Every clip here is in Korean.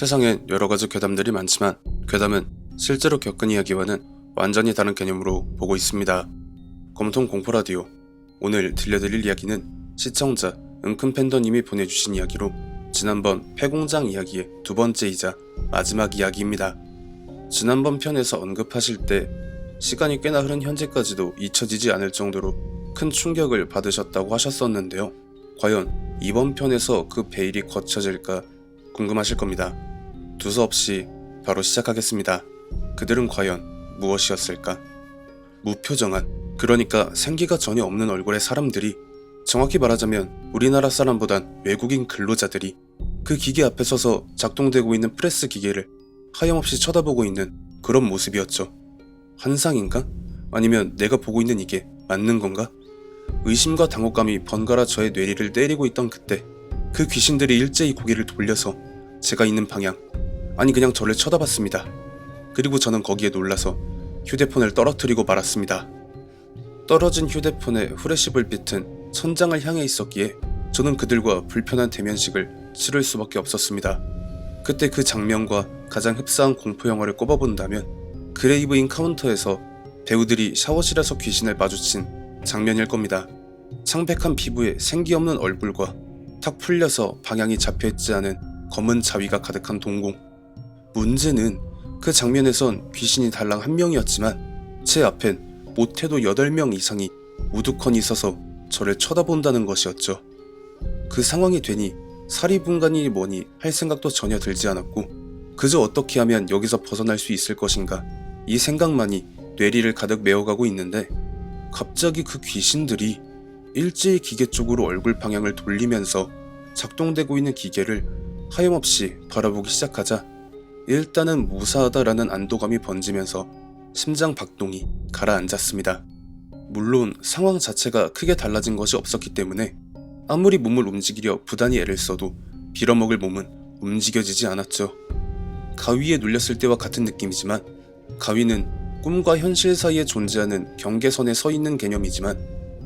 세상엔 여러 가지 괴담들이 많지만 괴담은 실제로 겪은 이야기와는 완전히 다른 개념으로 보고 있습니다. 검통 공포 라디오 오늘 들려드릴 이야기는 시청자 은큰 팬더님이 보내주신 이야기로 지난번 폐공장 이야기의 두 번째이자 마지막 이야기입니다. 지난번 편에서 언급하실 때 시간이 꽤나 흐른 현재까지도 잊혀지지 않을 정도로 큰 충격을 받으셨다고 하셨었는데요. 과연 이번 편에서 그 베일이 거쳐질까 궁금하실 겁니다. 두서없이 바로 시작하겠습니다. 그들은 과연 무엇이었을까? 무표정한, 그러니까 생기가 전혀 없는 얼굴의 사람들이 정확히 말하자면 우리나라 사람보단 외국인 근로자들이 그 기계 앞에 서서 작동되고 있는 프레스 기계를 하염없이 쳐다보고 있는 그런 모습이었죠. 환상인가? 아니면 내가 보고 있는 이게 맞는 건가? 의심과 당혹감이 번갈아 저의 뇌리를 때리고 있던 그때 그 귀신들이 일제히 고개를 돌려서 제가 있는 방향 아니 그냥 저를 쳐다봤습니다. 그리고 저는 거기에 놀라서 휴대폰을 떨어뜨리고 말았습니다. 떨어진 휴대폰의 후레쉬 불 빛은 천장을 향해 있었기에 저는 그들과 불편한 대면식을 치를 수밖에 없었습니다. 그때 그 장면과 가장 흡사한 공포 영화를 꼽아본다면 그레이브 인 카운터에서 배우들이 샤워실에서 귀신을 마주친 장면일 겁니다. 창백한 피부에 생기 없는 얼굴과 탁 풀려서 방향이 잡혀있지 않은 검은 자위가 가득한 동공. 문제는 그 장면에선 귀신이 달랑 한 명이었지만 제 앞엔 못해도 8명 이상이 우두커니 서서 저를 쳐다본다는 것이었죠. 그 상황이 되니 사리분간이 뭐니 할 생각도 전혀 들지 않았고 그저 어떻게 하면 여기서 벗어날 수 있을 것인가 이 생각만이 뇌리를 가득 메워가고 있는데 갑자기 그 귀신들이 일제히 기계 쪽으로 얼굴 방향을 돌리면서 작동되고 있는 기계를 하염없이 바라보기 시작하자 일단은 무사하다라는 안도감이 번지면서 심장 박동이 가라앉았습니다. 물론 상황 자체가 크게 달라진 것이 없었기 때문에 아무리 몸을 움직이려 부단히 애를 써도 빌어먹을 몸은 움직여지지 않았죠. 가위에 눌렸을 때와 같은 느낌이지만 가위는 꿈과 현실 사이에 존재하는 경계선에 서 있는 개념이지만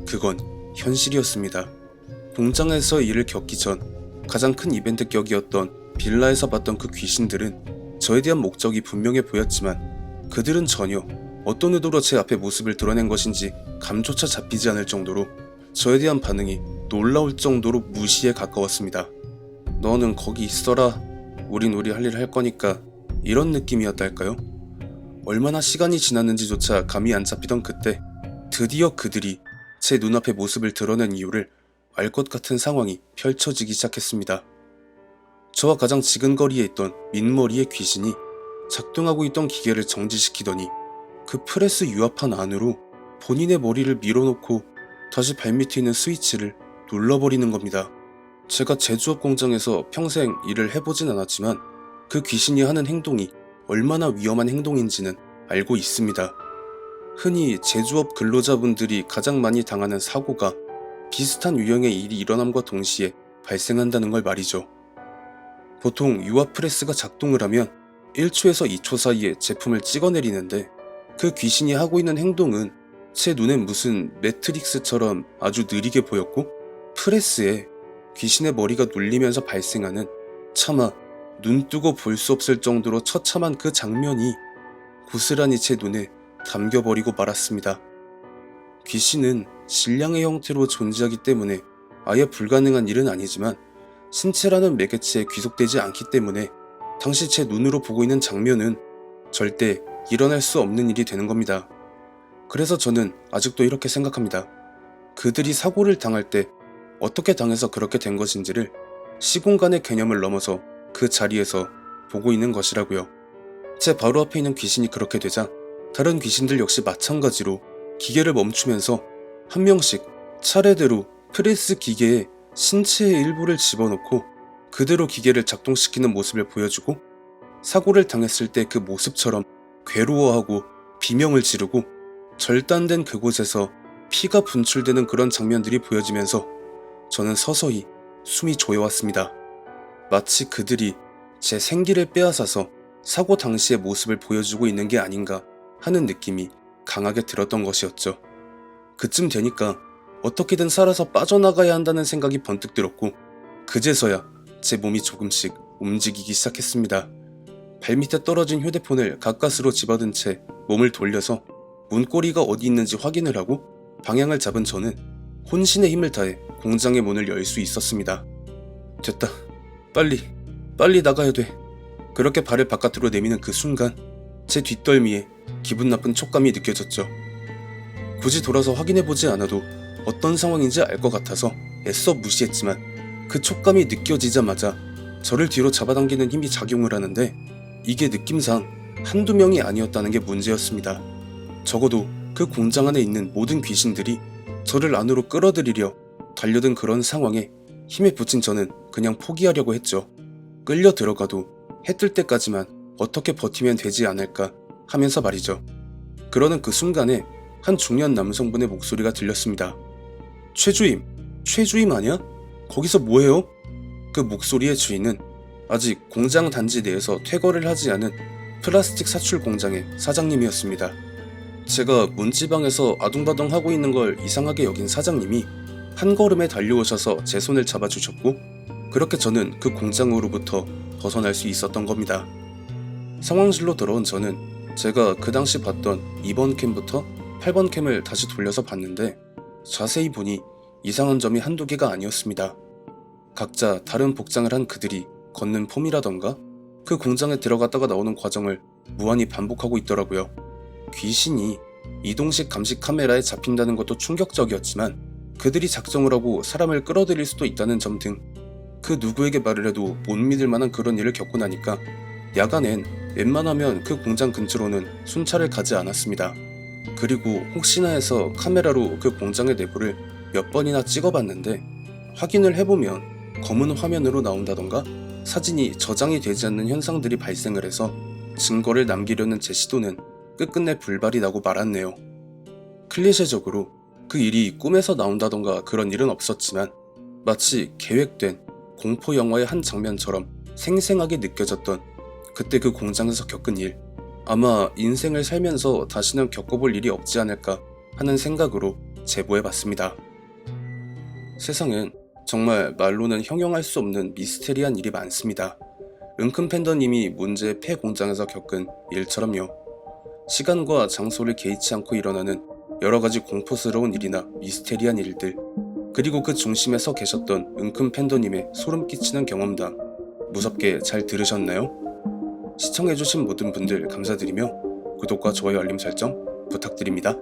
그건 현실이었습니다. 공장에서 일을 겪기 전 가장 큰 이벤트 격이었던 빌라에서 봤던 그 귀신들은 저에 대한 목적이 분명해 보였지만 그들은 전혀 어떤 의도로 제 앞에 모습을 드러낸 것인지 감조차 잡히지 않을 정도로 저에 대한 반응이 놀라울 정도로 무시에 가까웠습니다. 너는 거기 있어라. 우린 우리 할 일 할 거니까. 이런 느낌이었달까요? 얼마나 시간이 지났는지조차 감이 안 잡히던 그때 드디어 그들이 제 눈앞에 모습을 드러낸 이유를 알 것 같은 상황이 펼쳐지기 시작했습니다. 저와 가장 지근거리에 있던 민머리의 귀신이 작동하고 있던 기계를 정지시키더니 그 프레스 유압판 안으로 본인의 머리를 밀어놓고 다시 발밑에 있는 스위치를 눌러버리는 겁니다. 제가 제조업 공장에서 평생 일을 해보진 않았지만 그 귀신이 하는 행동이 얼마나 위험한 행동인지는 알고 있습니다. 흔히 제조업 근로자분들이 가장 많이 당하는 사고가 비슷한 유형의 일이 일어남과 동시에 발생한다는 걸 말이죠. 보통 유압 프레스가 작동을 하면 1초에서 2초 사이에 제품을 찍어내리는데 그 귀신이 하고 있는 행동은 제 눈엔 무슨 매트릭스처럼 아주 느리게 보였고 프레스에 귀신의 머리가 눌리면서 발생하는 차마 눈 뜨고 볼 수 없을 정도로 처참한 그 장면이 고스란히 제 눈에 담겨버리고 말았습니다. 귀신은 질량의 형태로 존재하기 때문에 아예 불가능한 일은 아니지만 신체라는 매개체에 귀속되지 않기 때문에 당시 제 눈으로 보고 있는 장면은 절대 일어날 수 없는 일이 되는 겁니다. 그래서 저는 아직도 이렇게 생각합니다. 그들이 사고를 당할 때 어떻게 당해서 그렇게 된 것인지를 시공간의 개념을 넘어서 그 자리에서 보고 있는 것이라고요. 제 바로 앞에 있는 귀신이 그렇게 되자 다른 귀신들 역시 마찬가지로 기계를 멈추면서 한 명씩 차례대로 프레스 기계에 신체의 일부를 집어넣고 그대로 기계를 작동시키는 모습을 보여주고 사고를 당했을 때 그 모습처럼 괴로워하고 비명을 지르고 절단된 그곳에서 피가 분출되는 그런 장면들이 보여지면서 저는 서서히 숨이 조여왔습니다. 마치 그들이 제 생기를 빼앗아서 사고 당시의 모습을 보여주고 있는 게 아닌가 하는 느낌이 강하게 들었던 것이었죠. 그쯤 되니까 어떻게든 살아서 빠져나가야 한다는 생각이 번뜩 들었고 그제서야 제 몸이 조금씩 움직이기 시작했습니다. 발밑에 떨어진 휴대폰을 가까스로 집어든 채 몸을 돌려서 문고리가 어디 있는지 확인을 하고 방향을 잡은 저는 혼신의 힘을 다해 공장의 문을 열 수 있었습니다. 됐다. 빨리, 빨리 나가야 돼. 그렇게 발을 바깥으로 내미는 그 순간 제 뒷덜미에 기분 나쁜 촉감이 느껴졌죠. 굳이 돌아서 확인해보지 않아도 어떤 상황인지 알 것 같아서 애써 무시했지만 그 촉감이 느껴지자마자 저를 뒤로 잡아당기는 힘이 작용을 하는데 이게 느낌상 한두 명이 아니었다는 게 문제였습니다. 적어도 그 공장 안에 있는 모든 귀신들이 저를 안으로 끌어들이려 달려든 그런 상황에 힘에 부친 저는 그냥 포기하려고 했죠. 끌려 들어가도 해 뜰 때까지만 어떻게 버티면 되지 않을까 하면서 말이죠. 그러는 그 순간에 한 중년 남성분의 목소리가 들렸습니다. 최주임, 최주임 아니야? 거기서 뭐해요? 그 목소리의 주인은 아직 공장 단지 내에서 퇴거를 하지 않은 플라스틱 사출 공장의 사장님이었습니다. 제가 문지방에서 아둥바둥 하고 있는 걸 이상하게 여긴 사장님이 한 걸음에 달려오셔서 제 손을 잡아주셨고 그렇게 저는 그 공장으로부터 벗어날 수 있었던 겁니다. 상황실로 돌아온 저는 제가 그 당시 봤던 2번 캠부터 8번 캠을 다시 돌려서 봤는데 자세히 보니 이상한 점이 한두 개가 아니었습니다. 각자 다른 복장을 한 그들이 걷는 폼이라던가 그 공장에 들어갔다가 나오는 과정을 무한히 반복하고 있더라고요. 귀신이 이동식 감시 카메라에 잡힌다는 것도 충격적이었지만 그들이 작정을 하고 사람을 끌어들일 수도 있다는 점 등 그 누구에게 말을 해도 못 믿을 만한 그런 일을 겪고 나니까 야간엔 웬만하면 그 공장 근처로는 순찰을 가지 않았습니다. 그리고 혹시나 해서 카메라로 그 공장의 내부를 몇 번이나 찍어봤는데 확인을 해보면 검은 화면으로 나온다던가 사진이 저장이 되지 않는 현상들이 발생을 해서 증거를 남기려는 제 시도는 끝끝내 불발이 나고 말았네요. 클리셰적으로 그 일이 꿈에서 나온다던가 그런 일은 없었지만 마치 계획된 공포 영화의 한 장면처럼 생생하게 느껴졌던 그때 그 공장에서 겪은 일. 아마 인생을 살면서 다시는 겪어볼 일이 없지 않을까 하는 생각으로 제보해봤습니다. 세상엔 정말 말로는 형용할 수 없는 미스테리한 일이 많습니다. 은큰 팬더님이 문제의 폐 공장에서 겪은 일처럼요. 시간과 장소를 개의치 않고 일어나는 여러 가지 공포스러운 일이나 미스테리한 일들, 그리고 그 중심에 서 계셨던 은큰 팬더님의 소름 끼치는 경험담, 무섭게 잘 들으셨나요? 시청해주신 모든 분들 감사드리며 구독과 좋아요 알림 설정 부탁드립니다.